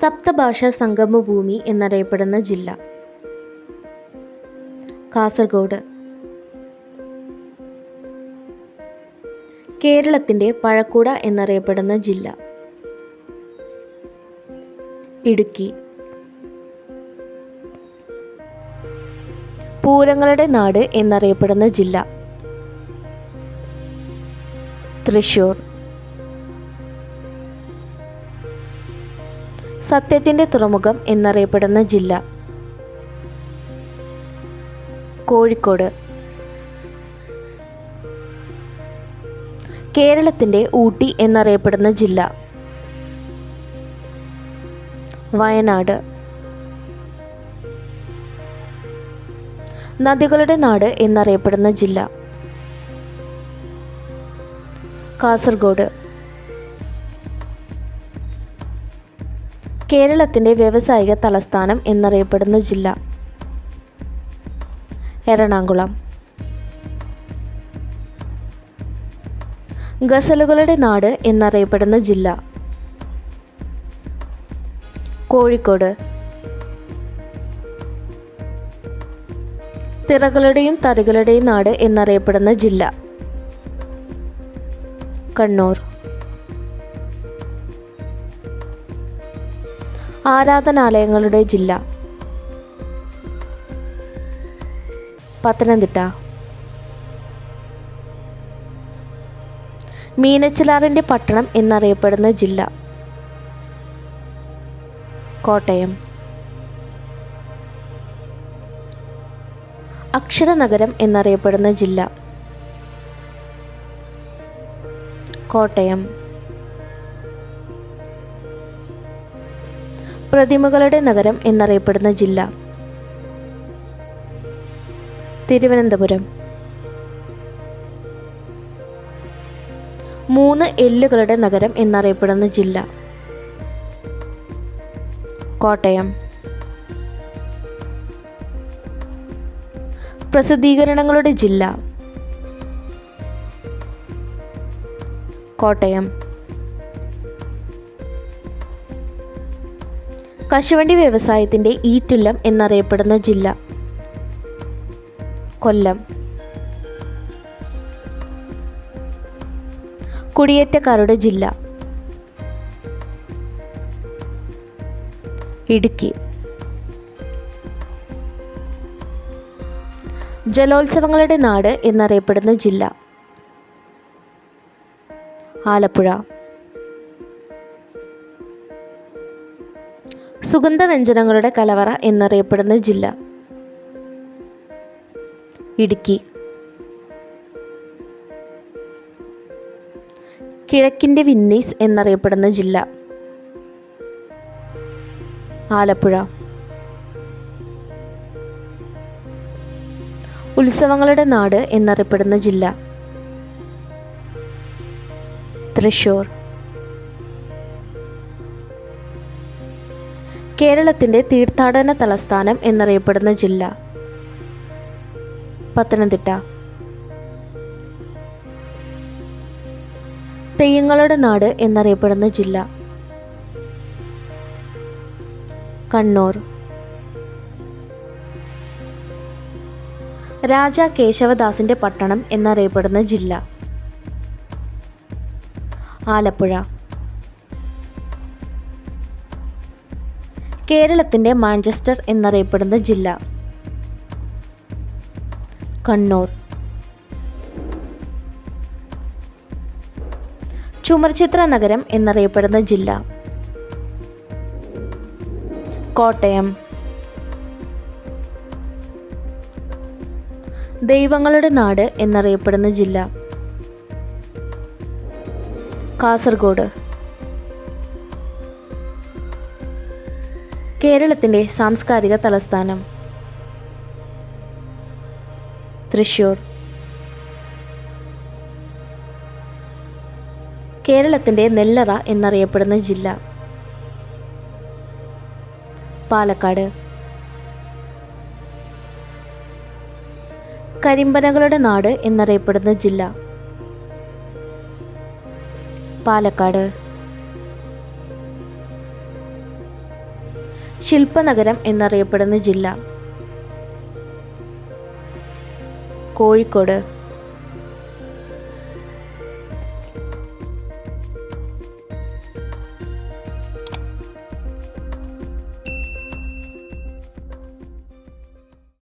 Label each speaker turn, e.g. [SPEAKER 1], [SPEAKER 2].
[SPEAKER 1] സപ്തഭാഷാ സംഗമഭൂമി എന്നറിയപ്പെടുന്ന ജില്ല. കാസർഗോഡ്. കേരളത്തിന്റെ പഴക്കൂട എന്നറിയപ്പെടുന്ന ജില്ല. ഇടുക്കി. പൂരങ്ങളുടെ നാട് എന്നറിയപ്പെടുന്ന ജില്ല. തൃശൂർ. സത്യത്തിന്റെ തുറമുഖം എന്നറിയപ്പെടുന്ന ജില്ല. കോഴിക്കോട്. കേരളത്തിന്റെ ഊട്ടി എന്നറിയപ്പെടുന്ന ജില്ല. വയനാട്. നദികളുടെ നാട് എന്നറിയപ്പെടുന്ന ജില്ല. കാസർഗോഡ്. കേരളത്തിന്റെ വ്യവസായിക തലസ്ഥാനം എന്നറിയപ്പെടുന്ന ജില്ല. എറണാകുളം. ഗസലുകളുടെ നാട് എന്നറിയപ്പെടുന്ന ജില്ല. കോഴിക്കോട്. തിറകളുടെയും തറികളുടെയും നാട് എന്നറിയപ്പെടുന്ന ജില്ല. കണ്ണൂർ. ആരാധനാലയങ്ങളുടെ ജില്ല. പത്തനംതിട്ട. മീനച്ചിലാറിന്റെ പട്ടണം എന്നറിയപ്പെടുന്ന ജില്ല. കോട്ടയം. അക്ഷരനഗരം എന്നറിയപ്പെടുന്ന ജില്ല. കോട്ടയം. പ്രതിമകളുടെ നഗരം എന്നറിയപ്പെടുന്ന ജില്ല. തിരുവനന്തപുരം. മൂന്ന് എല്ലുകളുടെ നഗരം എന്നറിയപ്പെടുന്ന ജില്ല. കോട്ടയം. പ്രസിദ്ധീകരണങ്ങളുടെ ജില്ല. കോട്ടയം. കശുവണ്ടി വ്യവസായത്തിന്റെ ഈറ്റില്ലം എന്നറിയപ്പെടുന്ന ജില്ല. കൊല്ലം. കുടിയേറ്റക്കാരുടെ ജില്ല. ഇടുക്കി. ജലോത്സവങ്ങളുടെ നാട് എന്നറിയപ്പെടുന്ന ജില്ല. ആലപ്പുഴ. സുഗന്ധവ്യഞ്ജനങ്ങളുടെ കലവറ എന്നറിയപ്പെടുന്ന ജില്ല. ഇടുക്കി. കിഴക്കിന്റെ വിന്നീസ് എന്നറിയപ്പെടുന്ന ജില്ല. ആലപ്പുഴ. ഉത്സവങ്ങളുടെ നാട് എന്നറിയപ്പെടുന്ന ജില്ല. തൃശൂർ കേരളത്തിന്റെ തീർത്ഥാടന തലസ്ഥാനം എന്നറിയപ്പെടുന്ന ജില്ല. പത്തനംതിട്ട. തെയ്യങ്ങളുടെ നാട് എന്നറിയപ്പെടുന്ന ജില്ല. കണ്ണൂർ. രാജ കേശവദാസിന്റെ പട്ടണം എന്നറിയപ്പെടുന്ന ജില്ല. ആലപ്പുഴ. കേരളത്തിന്റെ മാഞ്ചസ്റ്റർ എന്നറിയപ്പെടുന്ന ജില്ല. കണ്ണൂർ. ചുമർചിത്ര നഗരം എന്നറിയപ്പെടുന്ന ജില്ല. കോട്ടയം. ദൈവങ്ങളുടെ നാട് എന്നറിയപ്പെടുന്ന ജില്ല. കാസർഗോഡ്. കേരളത്തിന്റെ സാംസ്കാരിക തലസ്ഥാനം. തൃശൂർ കേരളത്തിന്റെ നെല്ലറ എന്നറിയപ്പെടുന്ന ജില്ല. പാലക്കാട്. കരിമ്പനകളുടെ നാട് എന്നറിയപ്പെടുന്ന ജില്ല. പാലക്കാട്. ശില്പനഗരം എന്നറിയപ്പെടുന്ന ജില്ല. കോഴിക്കോട്